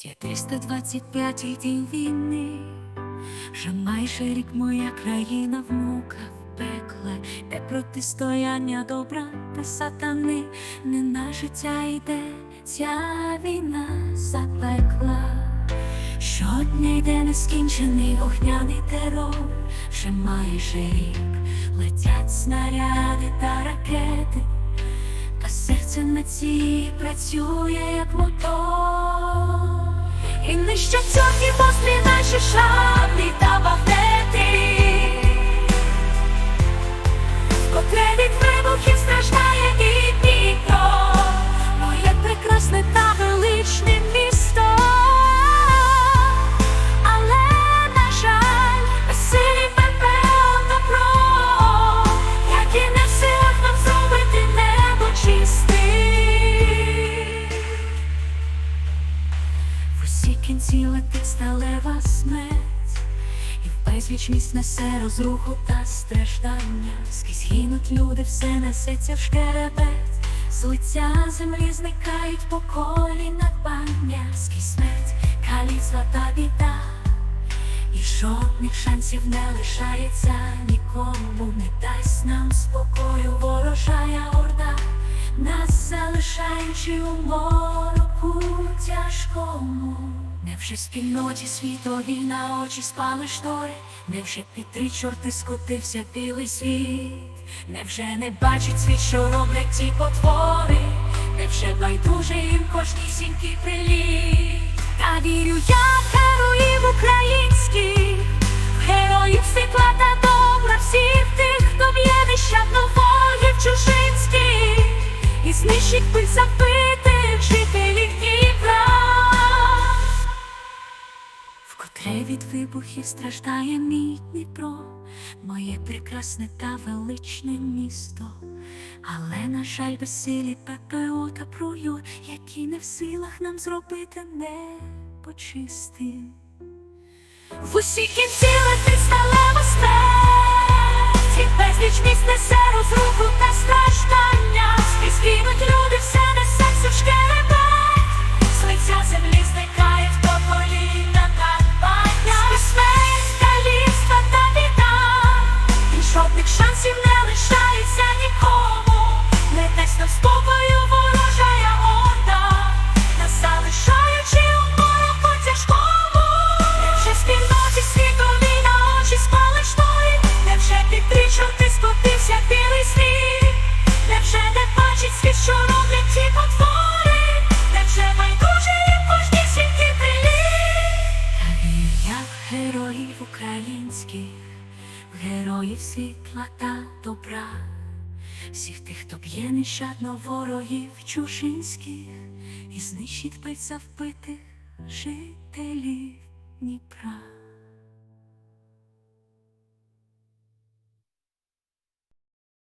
Ті 325 день війни, вже майже рік моя країна в муках пекла, де протистояння добра та сатани, не на життя йде ця війна запекла. Щодня йде нескінчений огняний терор, вже майже рік летять снаряди та ракети, та серце на цій працює як мотор. І нищать чорні пострі наші шаблі та багнети, летить сталева смерть, і в безліч місць несе розруху та страждання. Скрізь гинуть люди, все несеться в шкеребець, з лиця землі зникають по колі надбання, скрізь смерть, каліцтва та біда. І жодних шансів не лишається нікому, не дасть нам спокою ворожая орда, нас залишаючи у мороку тяжкому. Невже в спільноті світові на очі спали штори, невже під три чорти скотився білий світ, невже не бачить світ, що роблять ті потвори, невже байдуже їм кожнісінький приліт. Та вірю я в героїв українських, героїв світла та добра, всіх тих, хто б'є нещадно ворогів чужинських. І знищить пиль забитих жителів Вкотре від вибухів страждає мій Дніпро, моє прекрасне та величне місто. Але, на жаль, безсилі ППО та прую, які не в силах нам зробити небо чистим. В усіх кінці летить сталева Не дасть ворожая орда, нас залишаючи у мороку тяжкому. Невже спільноті на очі спали штори, невже під три білий сніг, невже не бачить світ, що роблять ті потвори, невже байдуже їм кожні сіньки приліт. Вірю героїв українських, героїв світла та добра, всіх тих, хто б'є нещадно ворогів чужинських і знищить пиця вбитих жителів Дніпра.